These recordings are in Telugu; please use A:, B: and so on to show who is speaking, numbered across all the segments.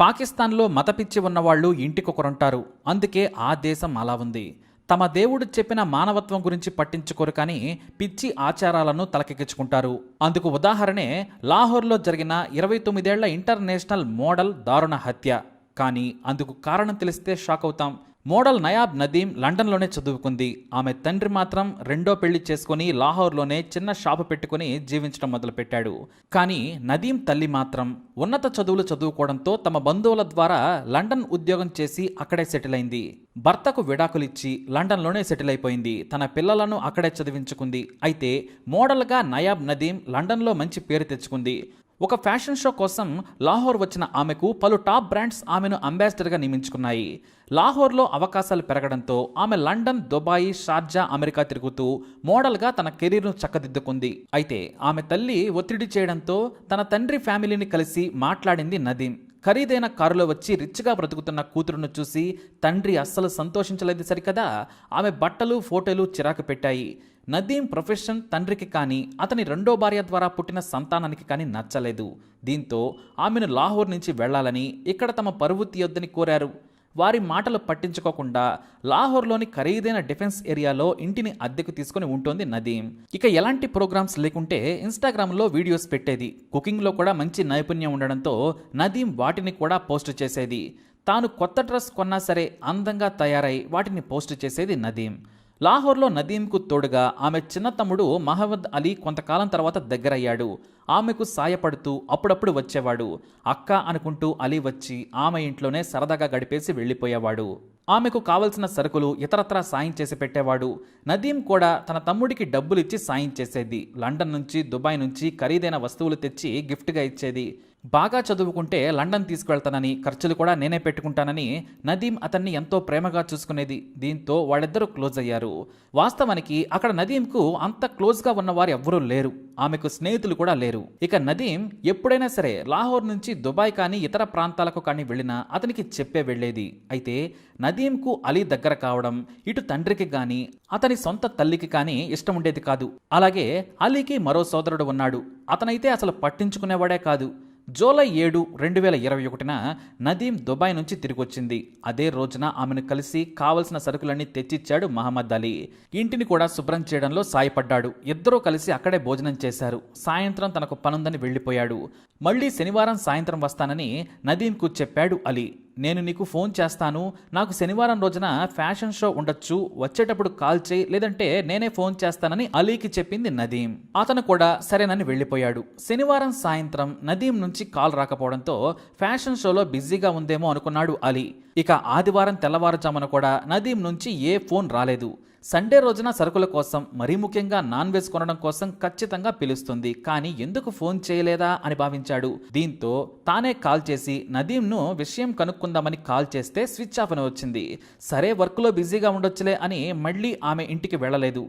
A: పాకిస్తాన్లో మతపిచ్చి ఉన్నవాళ్ళు ఇంటికొకరుంటారు. అందుకే ఆ దేశం అలా ఉంది. తమ దేవుడు చెప్పిన మానవత్వం గురించి పట్టించుకోరు కానీ పిచ్చి ఆచారాలను తలకెక్కించుకుంటారు. అందుకు ఉదాహరణే లాహోర్లో జరిగిన ఇరవై తొమ్మిదేళ్ళ ఇంటర్నేషనల్ మోడల్ దారుణ హత్య. కానీ అందుకు కారణం తెలిస్తే షాక్ అవుతాం మోడల్ నయాబ్ నదీం లండన్లోనే చదువుకుంది. ఆమె తండ్రి మాత్రం రెండో పెళ్ళి చేసుకుని లాహోర్లోనే చిన్న షాపు పెట్టుకుని జీవించడం మొదలుపెట్టాడు. కానీ నదీం తల్లి మాత్రం ఉన్నత చదువులు చదువుకోవడంతో తమ బంధువుల ద్వారా లండన్ ఉద్యోగం చేసి అక్కడే సెటిల్ అయింది. భర్తకు విడాకులిచ్చి లండన్లోనే సెటిల్ అయిపోయింది. తన పిల్లలను అక్కడే చదివించుకుంది. అయితే మోడల్గా నయాబ్ నదీం లండన్లో మంచి పేరు తెచ్చుకుంది. ఒక ఫ్యాషన్ షో కోసం లాహోర్ వచ్చిన ఆమెకు పలు టాప్ బ్రాండ్స్ ఆమెను అంబాసిడర్గా నియమించుకున్నాయి. లాహోర్లో అవకాశాలు పెరగడంతో ఆమె లండన్ దుబాయ్ షార్జా అమెరికా తిరుగుతూ మోడల్గా తన కెరీర్ను చక్కదిద్దుకుంది. అయితే ఆమె తల్లి ఒత్తిడి చేయడంతో తన తండ్రి ఫ్యామిలీని కలిసి మాట్లాడింది నదీం ఖరీదైన కారులో వచ్చి రిచ్గా బ్రతుకుతున్న కూతురును చూసి తండ్రి అస్సలు సంతోషించలేదు సరికదా? ఆమె బట్టలు ఫోటోలు చిరాకు పెట్టాయి. నదీం ప్రొఫెషన్ తండ్రికి కానీ అతని రెండో భార్య ద్వారా పుట్టిన సంతానానికి కానీ నచ్చలేదు. దీంతో ఆమెను లాహోర్ నుంచి వెళ్ళాలని ఇక్కడ తమ పరువు తీయొద్దని కోరారు. వారి మాటలు పట్టించుకోకుండా లాహోర్లోని ఖరీదైన డిఫెన్స్ ఏరియాలో ఇంటిని అద్దెకు తీసుకుని ఉంటుంది నదీం. ఇక ఎలాంటి ప్రోగ్రామ్స్ లేకుంటే ఇన్స్టాగ్రామ్లో వీడియోస్ పెట్టేది. కుకింగ్లో కూడా మంచి నైపుణ్యం ఉండడంతో నదీం వాటిని కూడా పోస్ట్ చేసేది. తాను కొత్త డ్రెస్ కొన్నా సరే అందంగా తయారై వాటిని పోస్ట్ చేసేది నదీం. లాహోర్లో నదీంకు తోడుగా ఆమె చిన్న తమ్ముడు మహమ్మద్ అలీ కొంతకాలం తర్వాత దగ్గరయ్యాడు. ఆమెకు సాయపడుతూ అప్పుడప్పుడు వచ్చేవాడు. అక్క అనుకుంటూ అలీ వచ్చి ఆమె ఇంట్లోనే సరదాగా గడిపేసి వెళ్ళిపోయేవాడు. ఆమెకు కావలసిన సరుకులు ఇతరత్రా సాయం చేసి పెట్టేవాడు. నదీం కూడా తన తమ్ముడికి డబ్బులిచ్చి సాయం చేసేది. లండన్ నుంచి దుబాయ్ నుంచి ఖరీదైన వస్తువులు తెచ్చి గిఫ్ట్గా ఇచ్చేది. బాగా చదువుకుంటే లండన్ తీసుకువెళ్తానని ఖర్చులు కూడా నేనే పెట్టుకుంటానని నదీం అతన్ని ఎంతో ప్రేమగా చూసుకునేది. దీంతో వాళ్ళిద్దరూ క్లోజ్ అయ్యారు. వాస్తవానికి అక్కడ నదీంకు అంత క్లోజ్గా ఉన్నవారు ఎవ్వరూ లేరు. ఆమెకు స్నేహితులు కూడా లేరు. ఇక నదీం ఎప్పుడైనా సరే లాహోర్ నుంచి దుబాయ్ కానీ ఇతర ప్రాంతాలకు కానీ వెళ్ళినా అతనికి చెప్పే వెళ్ళేది. అయితే నదీంకు అలీ దగ్గర కావడం ఇటు తండ్రికి కానీ అతని సొంత తల్లికి కానీ ఇష్టం ఉండేది కాదు. అలాగే అలీకి మరో సోదరుడు ఉన్నాడు. అతనైతే అసలు పట్టించుకునేవాడే కాదు. జూలై ఏడు రెండు వేల ఇరవై ఒకటిన నదీం దుబాయ్ నుంచి తిరిగొచ్చింది. అదే రోజున ఆమెను కలిసి కావలసిన సరుకులన్నీ తెచ్చిచ్చాడు మహమ్మద్ అలీ. ఇంటిని కూడా శుభ్రం చేయడంలో సాయపడ్డాడు. ఇద్దరూ కలిసి అక్కడే భోజనం చేశారు. సాయంత్రం తనకు పనుందని వెళ్ళిపోయాడు. మళ్ళీ శనివారం సాయంత్రం వస్తానని నదీంకు చెప్పాడు అలీ. నేను నీకు ఫోన్ చేస్తాను. నాకు శనివారం రోజున ఫ్యాషన్ షో ఉండొచ్చు. వచ్చేటప్పుడు కాల్ చేయి. లేదంటే నేనే ఫోన్ చేస్తానని అలీకి చెప్పింది నదీం. అతను కూడా సరేనని వెళ్ళిపోయాడు. శనివారం సాయంత్రం నదీం నుంచి కాల్ రాకపోవడంతో ఫ్యాషన్ షోలో బిజీగా ఉందేమో అనుకున్నాడు అలీ. ఇక ఆదివారం తెల్లవారుజామున కూడా నదీం నుంచి ఏ ఫోన్ రాలేదు. సండే రోజున సరుకుల కోసం మరీ ముఖ్యంగా నాన్ వెజ్ కొనడం కోసం ఖచ్చితంగా పిలుస్తుంది. కానీ ఎందుకు ఫోన్ చేయలేదా అని భావించాడు. దీంతో తానే కాల్ చేసి నదీంను విషయం కనుక్కుందామని కాల్ చేస్తే స్విచ్ ఆఫ్ అని వచ్చింది. సరే వర్క్లో బిజీగా ఉండొచ్చులే అని మళ్ళీ ఆమె ఇంటికి వెళ్ళలేదు.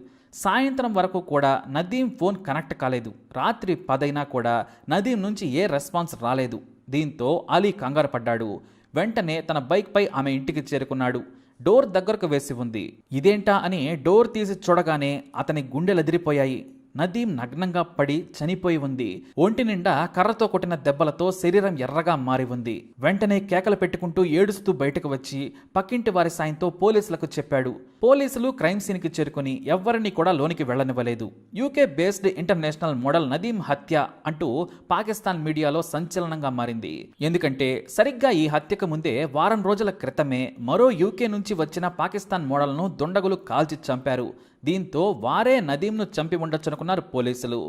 A: సాయంత్రం వరకు కూడా నదీం ఫోన్ కనెక్ట్ కాలేదు. రాత్రి పదైనా కూడా నదీం నుంచి ఏ రెస్పాన్స్ రాలేదు. దీంతో అలీ కంగారు పడ్డాడు. వెంటనే తన బైక్పై ఆమె ఇంటికి చేరుకున్నాడు. డోర్ దగ్గరకు వేసి ఉంది. ఇదేంటా అని డోర్ తీసి చూడగానే అతని గుండెలదిరిపోయాయి. నదీం నగ్నంగా పడి చనిపోయి ఉంది. ఒంటి నిండా కర్రతో కొట్టిన దెబ్బలతో శరీరం ఎర్రగా మారి ఉంది. వెంటనే కేకలు పెట్టుకుంటూ ఏడుస్తూ బయటకు వచ్చి పక్కింటి వారి సాయంతో పోలీసులకు చెప్పాడు. పోలీసులు క్రైమ్ సీన్కి చేరుకుని ఎవ్వరిని కూడా లోనికి వెళ్ళనివ్వలేదు UK based international model Nadeem హత్య అంటూ పాకిస్తాన్ మీడియాలో సంచలనంగా మారింది. ఎందుకంటే సరిగ్గా ఈ హత్యకు ముందే వారం రోజుల క్రితమే మరో యూకే నుంచి వచ్చిన పాకిస్తాన్ మోడల్ను దుండగులు కాల్చి చంపారు. దీంతో వారే నదీంను చంపి ఉండొచ్చనుకున్నారు పోలీసులు.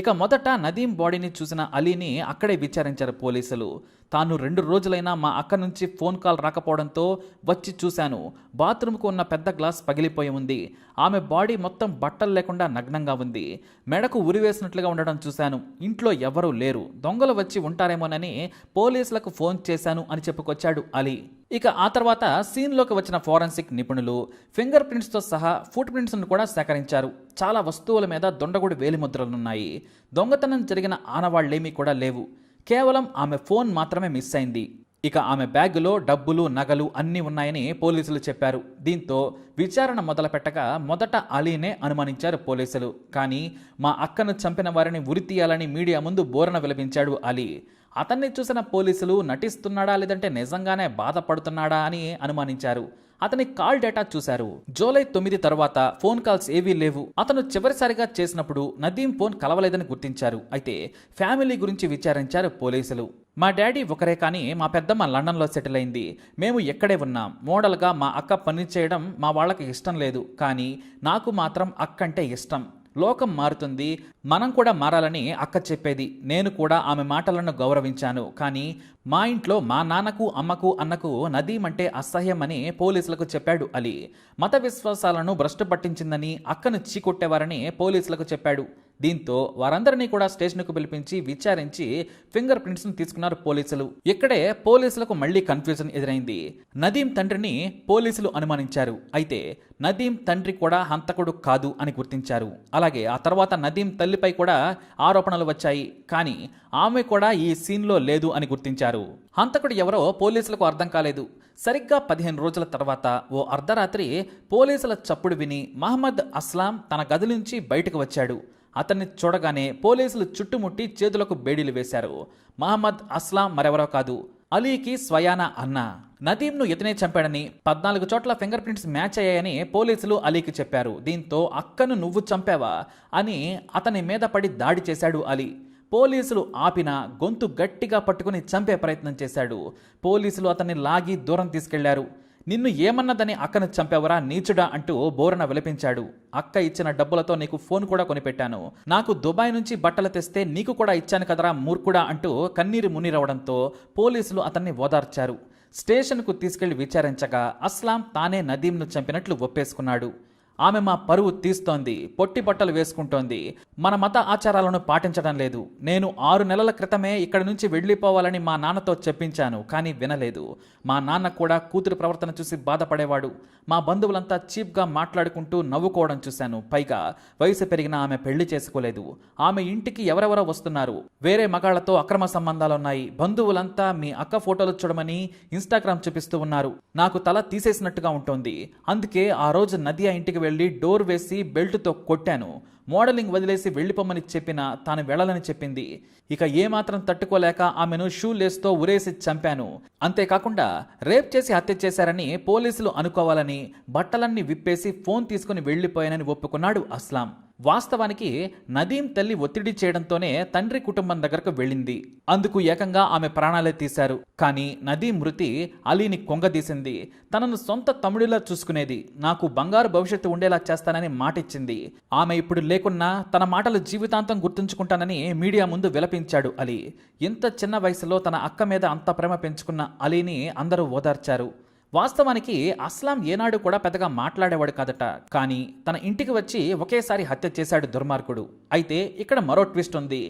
A: ఇక మొదట నదీం బాడీని చూసిన అలీని అక్కడే విచారించారు పోలీసులు. తాను రెండు రోజులైనా మా అక్క నుంచి ఫోన్ కాల్ రాకపోవడంతో వచ్చి చూశాను. బాత్రూమ్కు ఉన్న పెద్ద గ్లాస్ పగిలిపోయి ఉంది. ఆమె బాడీ మొత్తం బట్టలు లేకుండా నగ్నంగా ఉంది. మెడకు ఉరివేసినట్లుగా ఉండడం చూశాను. ఇంట్లో ఎవరూ లేరు. దొంగలు వచ్చి ఉంటారేమోనని పోలీసులకు ఫోన్ చేశాను అని చెప్పుకొచ్చాడు అలీ. ఇక ఆ తర్వాత సీన్లోకి వచ్చిన ఫోరెన్సిక్ నిపుణులు ఫింగర్ ప్రింట్స్తో సహా ఫుట్ ప్రింట్స్ను కూడా సేకరించారు. చాలా వస్తువుల మీద దొండగుడి వేలిముద్రలున్నాయి. దొంగతనం జరిగిన ఆనవాళ్ళేమీ కూడా లేవు. కేవలం ఆమె ఫోన్ మాత్రమే మిస్ అయింది. ఇక ఆమె బ్యాగులో డబ్బులు నగలు అన్నీ ఉన్నాయని పోలీసులు చెప్పారు. దీంతో విచారణ మొదలుపెట్టగా మొదట అలీనే అనుమానించారు పోలీసులు. కానీ మా అక్కను చంపిన వారిని ఉరి తీయాలని మీడియా ముందు బోరణ విలపించాడు అలీ. అతన్ని చూసిన పోలీసులు నటిస్తున్నాడా లేదంటే నిజంగానే బాధపడుతున్నాడా అని అనుమానించారు. అతని కాల్ డేటా చూశారు. జూలై తొమ్మిది తర్వాత ఫోన్ కాల్స్ ఏవీ లేవు. అతను చివరిసారిగా చేసినప్పుడు నదీం ఫోన్ కలవలేదని గుర్తించారు. అయితే ఫ్యామిలీ గురించి విచారించారు పోలీసులు. మా డాడీ ఒకరే కానీ మా పెద్దమ్మ లండన్లో సెటిల్ అయింది. మేము ఎక్కడే ఉన్నాం. మోడల్గా మా అక్క పని చేయడం మా వాళ్ళకి ఇష్టం లేదు. కానీ నాకు మాత్రం అక్కంటే ఇష్టం. లోకం మారుతుంది మనం కూడా మారాలని అక్క చెప్పేది. నేను కూడా ఆమె మాటలను గౌరవించాను. కానీ మా ఇంట్లో మా నాన్నకు అమ్మకు అన్నకు నదీం అంటే అసహ్యమని పోలీసులకు చెప్పాడు అలీ. మత విశ్వాసాలను భ్రష్టు పట్టించిందని అక్కను చీకొట్టేవారని పోలీసులకు చెప్పాడు. దీంతో వారందరినీ కూడా స్టేషన్కు పిలిపించి విచారించి ఫింగర్ ప్రింట్స్ను తీసుకున్నారు పోలీసులు. ఇక్కడే పోలీసులకు మళ్ళీ కన్ఫ్యూజన్ ఎదురైంది. నదీం తండ్రిని పోలీసులు అనుమానించారు. అయితే నదీం తండ్రి కూడా హంతకుడు కాదు అని గుర్తించారు. అలాగే ఆ తర్వాత నదీం తల్లిపై కూడా ఆరోపణలు వచ్చాయి. కానీ ఆమె కూడా ఈ సీన్లో లేదు అని గుర్తించారు. హంతకుడు ఎవరో పోలీసులకు అర్థం కాలేదు. సరిగ్గా పదిహేను రోజుల తర్వాత ఓ అర్ధరాత్రి పోలీసుల చప్పుడు విని మహమ్మద్ అస్లాం తన గది నుంచి బయటకు వచ్చాడు. అతన్ని చూడగానే పోలీసులు చుట్టుముట్టి చేతులకు బేడీలు వేశారు. మహమ్మద్ అస్లాం మరెవరో కాదు. అలీకి స్వయాన అన్న. నదీంను ఇతనే చంపాడని పద్నాలుగు చోట్ల ఫింగర్ ప్రింట్స్ మ్యాచ్ అయ్యాయని పోలీసులు అలీకి చెప్పారు. దీంతో అక్కను నువ్వు చంపావా అని అతని మీద పడి దాడి చేశాడు అలీ. పోలీసులు ఆపిన గొంతు గట్టిగా పట్టుకుని చంపే ప్రయత్నం చేశాడు. పోలీసులు అతన్ని లాగి దూరం తీసుకెళ్ళారు. నిన్ను ఏమన్నదని అక్కను చంపావరా నీచుడా అంటూ బోరన విలపించాడు. అక్క ఇచ్చిన డబ్బులతో నీకు ఫోన్ కూడా కొనిపెట్టాను. నాకు దుబాయ్ నుంచి బట్టలు తెస్తే నీకు కూడా ఇచ్చాను కదరా మూర్ఖుడా అంటూ కన్నీరు మునిరవడంతో పోలీసులు అతన్ని ఓదార్చారు. స్టేషన్కు తీసుకెళ్ళి విచారించగా అస్లాం తానే నదీంను చంపినట్లు ఒప్పేసుకున్నాడు. ఆమె మా పరువు తీస్తోంది పొట్టి బట్టలు వేసుకుంటోంది. మన మత ఆచారాలను పాటించడం లేదు. నేను ఆరు నెలల క్రితమే ఇక్కడి నుంచి వెళ్ళిపోవాలని మా నాన్నతో చెప్పించాను కానీ వినలేదు. మా నాన్న కూడా కూతురు ప్రవర్తన చూసి బాధపడేవాడు. మా బంధువులంతా చీప్గా మాట్లాడుకుంటూ నవ్వుకోవడం చూశాను. పైగా వయసు పెరిగిన ఆమె పెళ్ళి చేసుకోలేదు. ఆమె ఇంటికి ఎవరెవరో వస్తున్నారు. వేరే మగాళ్ళతో అక్రమ సంబంధాలున్నాయి. బంధువులంతా మీ అక్క ఫోటోలు చూడమని ఇన్స్టాగ్రామ్ చూపిస్తూ ఉన్నారు. నాకు తల తీసేసినట్టుగా ఉంటుంది. అందుకే ఆ రోజు నది ఆ ఇంటికి వెళ్ళి డోర్ వేసి బెల్ట్తో కొట్టాను. మోడలింగ్ వదిలేసి వెళ్ళిపోమని చెప్పిన తాను వెళ్ళలని చెప్పింది. ఇక ఏమాత్రం తట్టుకోలేక ఆమెను షూ లేస్తో ఉరేసి చంపాను. అంతేకాకుండా రేప్ చేసి హత్య చేశారని పోలీసులు అనుకోవాలని బట్టలన్నీ విప్పేసి ఫోన్ తీసుకుని వెళ్ళిపోయానని ఒప్పుకున్నాడు అస్లాం. వాస్తవానికి నదీం తల్లి ఒత్తిడి చేయడంతోనే తండ్రి కుటుంబం దగ్గరకు వెళ్ళింది. అందుకు ఏకంగా ఆమె ప్రాణాలే తీశారు. కానీ నదీం మృతి అలీని కొంగదీసింది. తనను సొంత తమ్ముడిలా చూసుకునేది. నాకు బంగారు భవిష్యత్తు ఉండేలా చేస్తానని మాటిచ్చింది. ఆమె ఇప్పుడు లేకున్నా తన మాటలు జీవితాంతం గుర్తుంచుకుంటానని మీడియా ముందు విలపించాడు అలీ. ఇంత చిన్న వయసులో తన అక్క మీద అంత ప్రేమ పెంచుకున్న అలీని అందరూ ఓదార్చారు. వాస్తవానికి అస్లాం ఏనాడు కూడా పెద్దగా మాట్లాడేవాడు కాదట. కానీ తన ఇంటికి వచ్చి ఒకేసారి హత్య చేశాడు దుర్మార్గుడు. అయితే ఇక్కడ మరో ట్విస్ట్ ఉంది.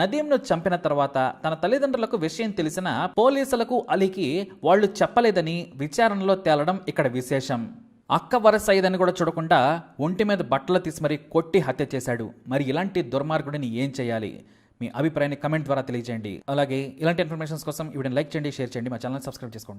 A: నదీంను చంపిన తర్వాత తన తల్లిదండ్రులకు విషయం తెలిసిన పోలీసులకు అలీకి వాళ్ళు చెప్పలేదని విచారణలో తేలడం ఇక్కడ విశేషం. అక్క వరస అయ్యేదని కూడా చూడకుండా ఒంటి మీద బట్టలు తీసి మరీ కొట్టి హత్య చేశాడు. మరి ఇలాంటి దుర్మార్గుడిని ఏం చేయాలి? మీ అభిప్రాయాన్ని కమెంట్ ద్వారా తెలియజేయండి. అలాగే ఇలాంటి ఇన్ఫర్మేషన్స్ కోసం ఇవిడని లైక్ చేయండి షేర్ చేయండి మా ఛానల్ సబ్స్క్రైబ్ చేసుకోండి.